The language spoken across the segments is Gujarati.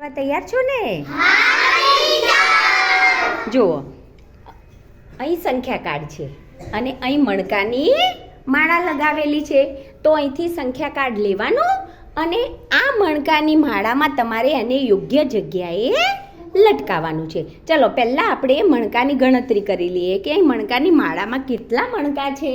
તૈયાર છો ને? જુઓ, અહીં સંખ્યા કાર્ડ છે અને અહીં મણકાની માળા લગાવેલી છે. તો અહીંથી સંખ્યા કાર્ડ લેવાનું અને આ મણકાની માળામાં તમારે એને યોગ્ય જગ્યાએ લટકાવવાનું છે. ચલો, પહેલાં આપણે મણકાની ગણતરી કરી લઈએ કે અહીં મણકાની માળામાં કેટલા મણકા છે?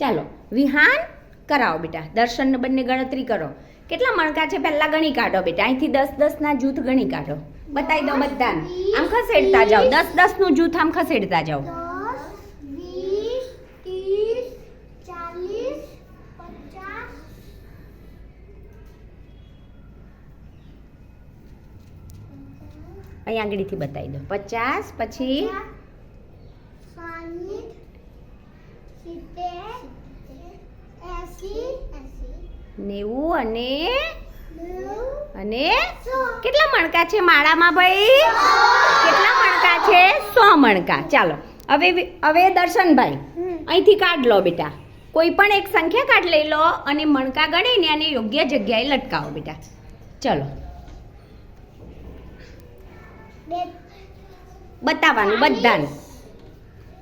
ચાલો, વિહાન કરાવો બેટા. દર્શનને બંને ગણતરી કરો. કેટલા મણકા છે? પહેલા ગણી કાઢો બેટા. અહીંથી દસ દસના જૂથ ગણી કાઢો. બતાવી દો બધાને. આમ ખસેડતા જાઓ. દસ દસનું જૂથ આમ ખસેડતા જાઓ. અહીં આંગળીથી બતાવી દો પચાસ, પછી સાહીઠ, સિત્તેર, એસી નેવું અને અને કેટલા મણકા છે માળામાં ભાઈ? કેટલા મણકા છે? સો મણકા. ચાલો હવે હવે દર્શનભાઈ અહીંથી કાઢ લો બેટા. કોઈ પણ એક સંખ્યા કાઢ લઈ લો અને મણકા ગણીને અને યોગ્ય જગ્યાએ લટકાવો બેટા. ચલો. બે બતાવવાનું બધાને.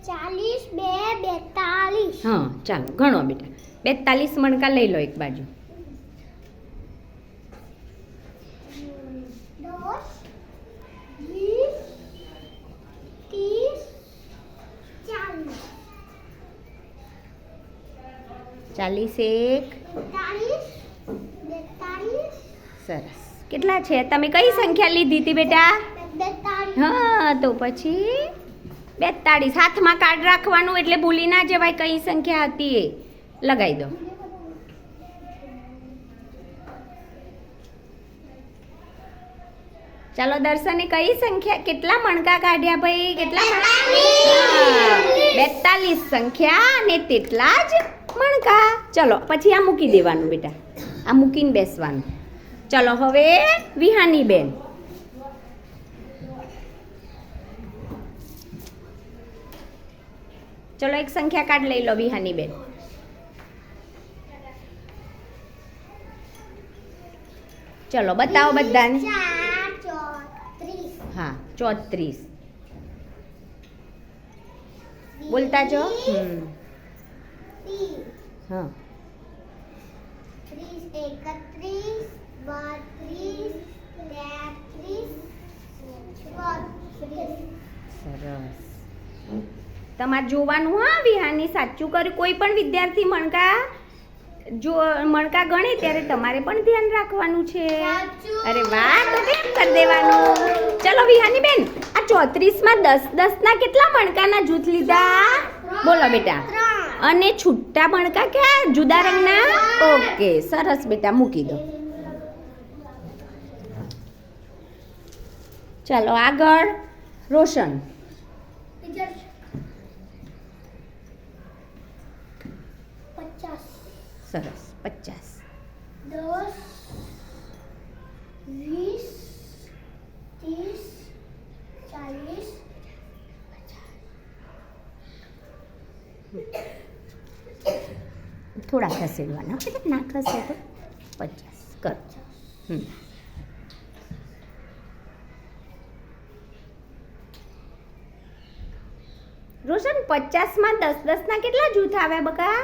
ચાલીસ બે બેતાલીસ. હા ચાલો ગણો બેટા. બેતાલીસ મણકા લઈ લો એક બાજુ. દસ વીસ ત્રીસ ચાલીસ. ચાલીસ એક. બેતાલીસ બેતાલીસ. સરસ. કેટલા છે? તમે કઈ સંખ્યા લીધી હતી બેટા? હા તો પછી બેતાળીસ હાથમાં કાર્ડ રાખવાનું એટલે ભૂલી ના જવાય કઈ સંખ્યા હતી એ. લગાવી દો. ચાલો દર્શને કઈ સંખ્યા કેટલા મણકા કાઢ્યા ભાઈ? કેટલા બેતાલીસ. સંખ્યા અને તેટલા જ મણકા. ચલો પછી આ મૂકી દેવાનું બેટા. આ મૂકીને બેસવાનું. ચલો હવે વિહાની બેન. ચલો એક સંખ્યા કાર્ડ લઈ લો વિહાની બેન. ચલો બતાવો બધાને. હા ચોત્રીસ. બોલતા જો. હમ. હા. એકત્રીસ બત્રીસ સરસ. તમારે જોવાનું હા વિહાની સાચું કર્યું. કોઈ પણ વિદ્યાર્થી મણકા જો મણકા ગણે ત્યારે તમારે પણ ધ્યાન રાખવાનું છે. અરે વાહ તો કેમ કરી દેવાનું? ચલો વિહાની બેન આ ચોત્રીસમાં દસ દસના કેટલા મણકાના જૂથ લીધા? બોલો બેટા. અને છૂટા મણકા ક્યાં? જુદા રંગના? ઓકે સરસ બેટા મૂકી દો. ચાલો આગળ રોશન બીજા પચાસ સરસ પચાસ. દસ વીસ ત્રીસ ચાલીસ થોડા ખસેડવાના ના? ખસે તો પચાસ. કરો. હમ રોશન પચાસમાં દસ દસના કેટલા જૂથ આવ્યા બકા?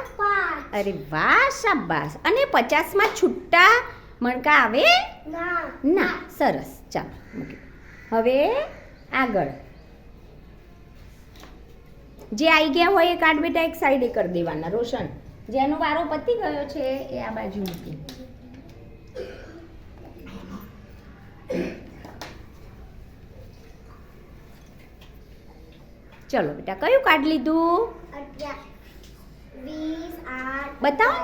અરે વાહ શાબાશ. અને પચાસમાં છૂટા મણકા આવે? ના. સરસ. ચાલો મૂકી હવે આગળ. જે આવી ગયા હોય એ કાર્ડ બેટા એક સાઈડે કરી દેવાના. રોશન. જેનો વારો પતી ગયો છે એ આ બાજુ મૂકી ચલો બેટા કયું કાર્ડ લીધું? બતાવો.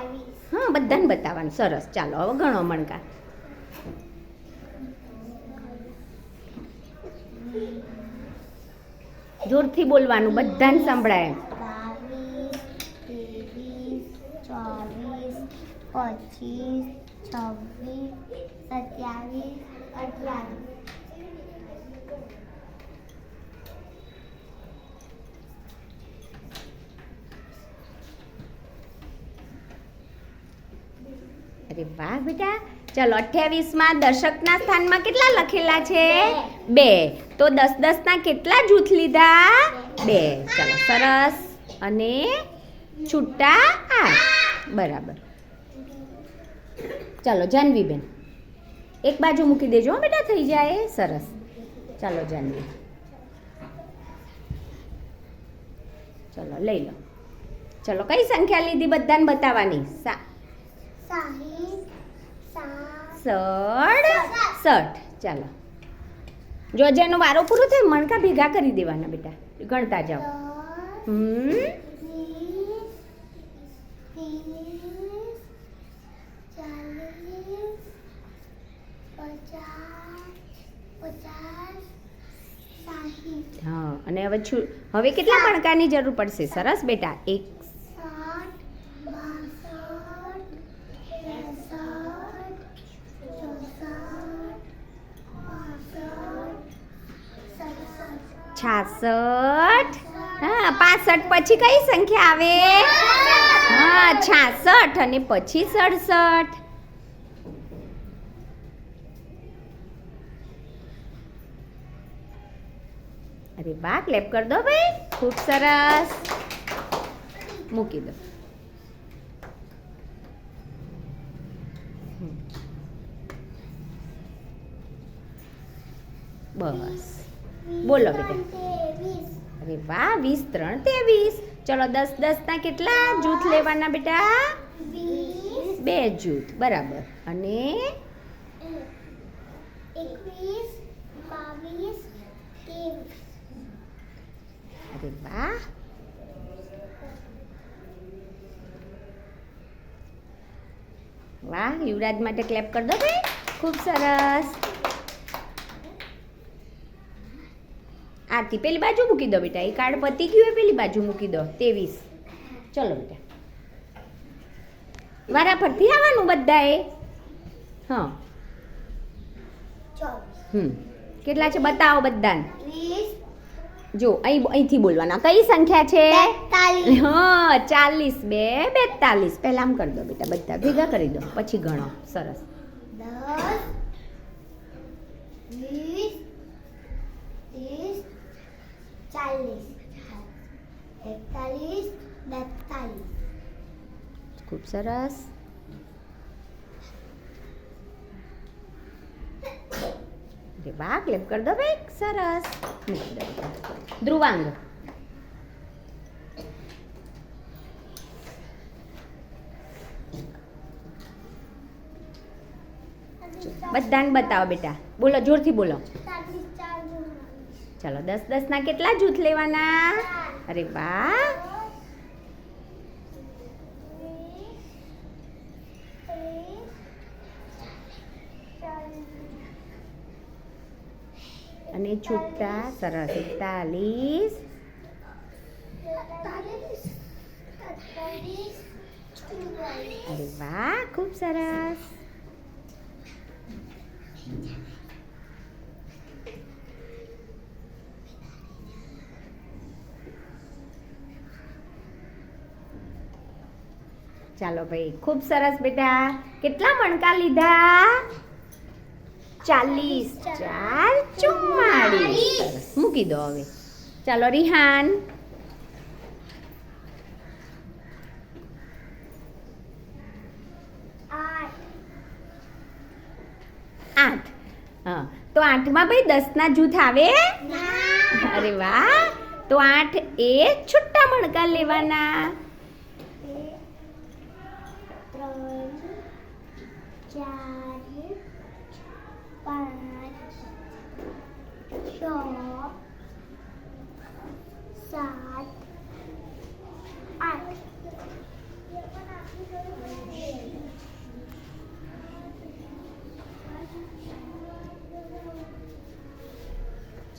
હા બધાને બતાવવાનું સરસ. ચાલો હવે ગણો મણકા જોરથી બોલવાનું બધાને સંભળાય પચીસ છવ્વીસ સત્યાવીસ અઠ્યાવીસ. અરે વાહ બેટા. ચલો અઠ્યાવીસમાં દશકના સ્થાનમાં કેટલા લખેલા છે? બે. તો દસ દસના કેટલા જૂથ લીધા? બે. ચલો સરસ. અને છૂટા આઠ. બરાબર. ચાલો જાનવીબેન એક બાજુ મૂકી દેજો હો બેટા થઈ જાય. સરસ. ચાલો જાનવી. ચલો લઈ લો. ચલો કઈ સંખ્યા લીધી બધાને બતાવવાની? સા સડ સઠ ચાલો. જો જેનો વારો પૂરો થાય મણકા ભેગા કરી દેવાના બેટા. ગણતા જાઓ. હમ. હા અને હવે હવે કેટલા મણકાની જરૂર પડશે? સરસ બેટા. એક સાઠ બાસઠ ત્રેસઠ ચોસઠ પાસઠ સડસઠ છાસઠ. હા, પાસઠ પછી કઈ સંખ્યા આવે? હા, છાસઠ અને પછી સડસઠ. અરે વાહ ક્લેપ કર દો ભાઈ. ખૂબ સરસ. મૂકી દો. બસ. બોલો બેટા. અરે વાહ વીસ ત્રણ ત્રેવીસ ચલો દસ દસ ના કેટલા જૂથ લેવાના બેટા? બે જૂથ બરાબર. અને? અરે વાહ. વાહ યુવરાજ માટે ક્લેપ કરી દો ભાઈ. ખૂબ સરસ. આરતી પેલી બાજુ મૂકી દો બેટા એ કાર્ડ પતી ગયું હોય પેલી બાજુ મૂકી દો ત્રેવીસ. ચલો બેટા. વારા ફરતી આવવાનું બધાએ? હા. હમ. કેટલા છે બતાવો બધાને. જો અહીં અહીંથી બોલવાના. કઈ સંખ્યા છે? હા ચાલીસ બે બેતાલીસ. પહેલા આમ કરી દો બેટા બધા ભેગા કરી દો. પછી ગણો. સરસ. દસ વીસ ત્રીસ ચાલીસ એકતાલીસ બેતાલીસ ખૂબ સરસ વાહ ક્લેપ કરી દો ભાઈ સરસ ધ્રુવાંગ બધાને બતાવો બેટા. બોલો, જોરથી બોલો. ચલો, દસ દસ ના કેટલા જૂથ લેવાના? અરે વાહ. અને છૂટા, સરસ, એકતાલીસ. અરે વાહ, ખૂબ સરસ. ચાલો ભાઈ ખૂબ સરસ બેટા. કેટલા મણકા લીધા? ચાલીસ ચાર ચુમ્માળીસ. મૂકી દો હવે. ચાલો રિહાન. આઠ. હા. તો આઠમાં ભાઈ દસના જૂથ આવે? અરે વાહ. તો આઠ એ છુટ્ટા મણકા લેવાના ત્રણ ચાર પાંચ છ સાત આઠ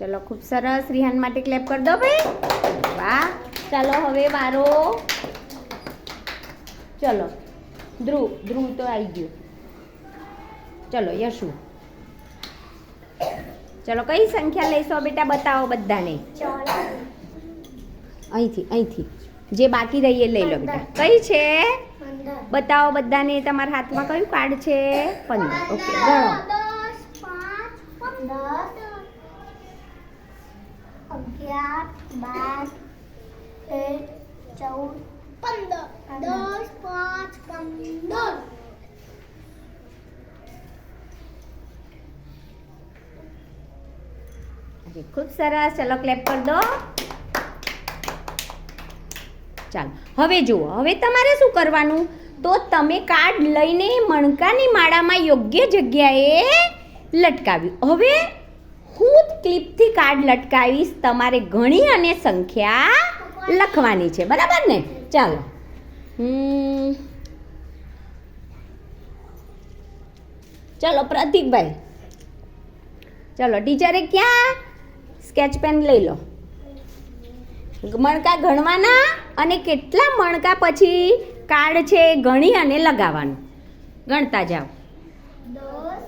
ચલો ખૂબ સરસ રિહાન માટે ક્લેપ કરી દો ભાઈ. વાહ. ચાલો હવે મારો ચલો ધ્રુવ ધ્રુવ તો આવી ગયું. ચલો યશુ. ચલો કઈ સંખ્યા લઈશો બેટા બતાવો બધાને? અહીંથી અહીંથી. જે બાકી રહી એ લઈ લો બેટા. કઈ છે? બતાવો બધાને તમારા હાથમાં કયું કાર્ડ છે? પંદર. ઓકે ગણો. અગિયાર બાર તેર ચૌદ પંદર દસ પાંચ પંદર ખૂબ સરસ ચલો ક્લેપ કરી દો ચાલો હવે જુઓ, હવે તમારે શું કરવાનું? તો તમે કાર્ડ લઈને મણકાની માળામાં યોગ્ય જગ્યાએ લટકાવ્યું. હવે ક્લિપથી કાર્ડ લટકાવીશ. તમારે ઘણી અને સંખ્યા લખવાની છે. બરાબર ને? ચાલો. ચલો, પ્રતિકભાઈ. ચલો, ટીચરે ક્યાં? સ્કેચ પેન લઈ લો. મણકા ગણવાના અને કેટલા મણકા પછી કાર્ડ છે ગણી અને લગાવવાનું? ગણતા જાઓ દસ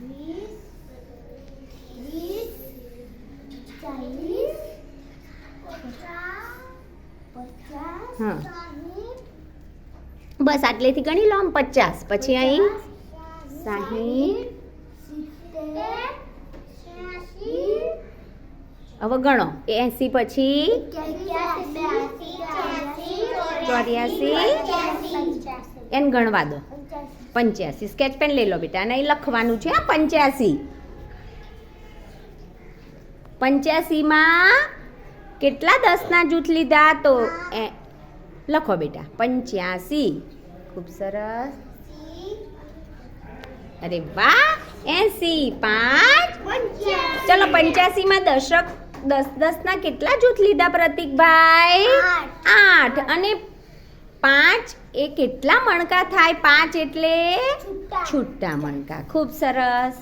વીસ વીસ ચાલીસ પચાસ પચાસ હા. બસ આટલેથી ગણી લો આમ પચાસ. પછી અહીં સાહીઠ હવે ગણો. એંસી પછી ચોર્યાસી. એને ગણવા દો. પંચ્યાસી. સ્કેચ પેન લઈ લો બેટા. અને અહીં લખવાનું છે પંચ્યાસી. પંચ્યાસીમાં કેટલા દસના જૂથ લીધા? તો એ લખો બેટા પંચ્યાસી. ખૂબ સરસ. અરે વાહ એસી પાંચ. ચલો પંચ્યાસીમાં દશક દસ દસના કેટલા જૂથ લીધા પ્રતિકભાઈ? આઠ. આઠ. અને પાંચ એ કેટલા મણકા થાય? પાંચ એટલે છૂટા. મણકા. ખૂબ સરસ.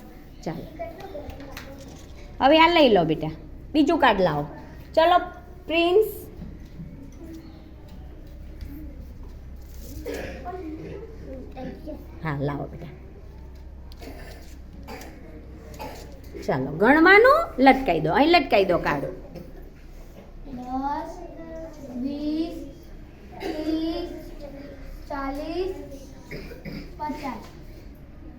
ચાલો. હવે આ લઈ લો બેટા. બીજું કાર્ડ લાવો. ચલો પ્રિન્સ. હા લાવો બેટા ચાલો ગણવાનું લટકાઈ દો. અહીં લટકાઈ દો કાર્ડ દસ વીસ ત્રીસ ચાલીસ પચાસ.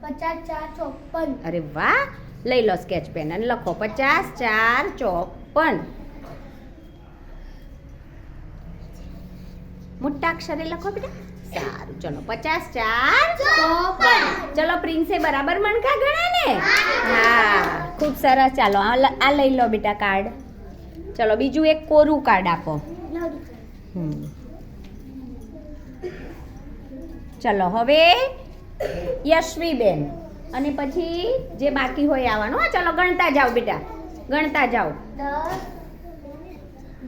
પચાસ ચાર ચોપન. અરે વાહ! લઈ લો સ્કેચ પેન અને લખો. પચાસ ચાર ચોપન. મોટા અક્ષરે લખો બેટા. સારું. ચલો પચાસ ચાર. ચલો પ્રિન્સે બરાબર મણકા ગણ્યા ને? હા ખૂબ સરસ. ચાલો આ લઈ લો બેટા કાર્ડ. ચલો બીજું એક કોરું કાર્ડ આપો. હમ. ચલો હવે યશવીબેન. અને પછી જે બાકી હોય આવવાનું. હા ચલો ગણતા જાઓ બેટા. ગણતા જાઓ.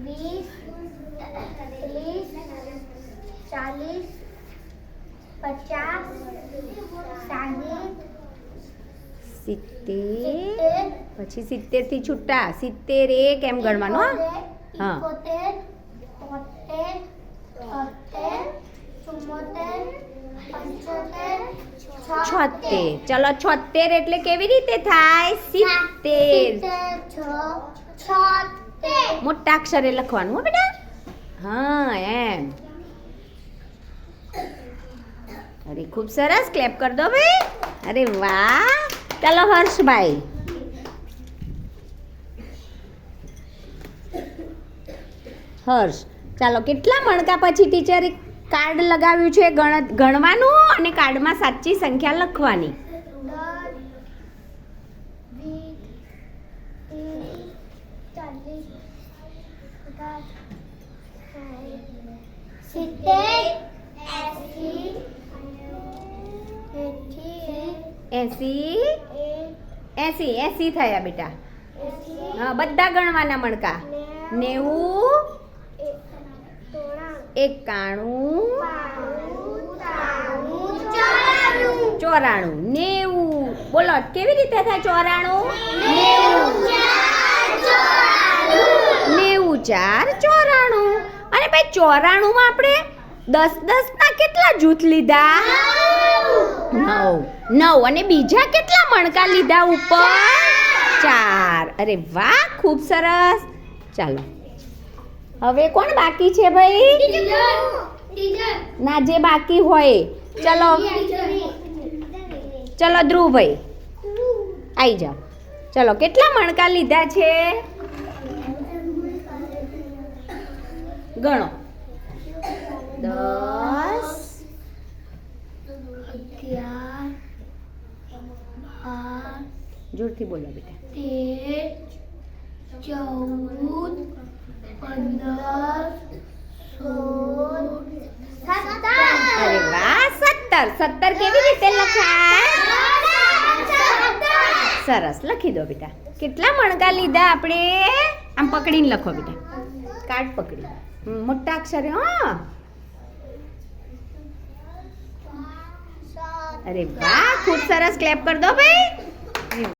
વીસ ત્રીસ ચાલીસ પચાસ સિત્તેર પછી સિત્તેરથી છૂટા. સિત્તેર એક એમ ગણવાનું હા? છોતેર. ચલો છોતેર એટલે કેવી રીતે થાય? સિત્તેર. મોટા અક્ષરે લખવાનું હો બેટા. હા એમ. અરે, ખૂબ સરસ ક્લેપ કર દો ભાઈ. અરે વાહ. ચાલો, હર્ષભાઈ. હર્ષ, ચાલો, કેટલા મણકા પછી ટીચરે કાર્ડ લગાવ્યું છે? ગણ ગણવાનું અને કાર્ડમાં સાચી સંખ્યા લખવાની દસ વીસ ત્રીસ ચાલીસ પચાસ સાઠ સિત્તેર એંસી એંસી એસી એક એસી? એસી થયા બેટા. હા, બધા ગણવાના મણકા. નેવું, એકાણું, ચોરાણું. નેવું. બોલો, કેવી રીતે થાય ચોરાણું? નેવું ચાર ચોરાણું. અને ભાઈ, ચોરાણુંમાં આપણે દસ દસ ના કેટલા જૂથ લીધા? નવ. નવ. અને બીજા કેટલા મણકા લીધા ઉપર? ચાર. અરે વાહ, ખૂબ સરસ. ચાલો. હવે કોણ બાકી છે ભાઈ? ના, જે બાકી હોય. ચલો. ચલો, ધ્રુવભાઈ. આવી જાઓ. ચલો, કેટલા મણકા લીધા છે? ગણો. દસ અગિયાર બાર જોરથી બોલો બેટા તેર ચૌદ પંદર સોળ સત્તર. અરે વાહ સત્તર. સત્તર કેવી રીતે લખાય? સરસ. લખી દો બેટા. કેટલા મણકા લીધા આપણે? આમ પકડીને લખો બેટા. કાર્ડ પકડી. મોટા અક્ષરે હા. અરે વાહ ખૂબ સરસ ક્લેપ કર દો ભાઈ.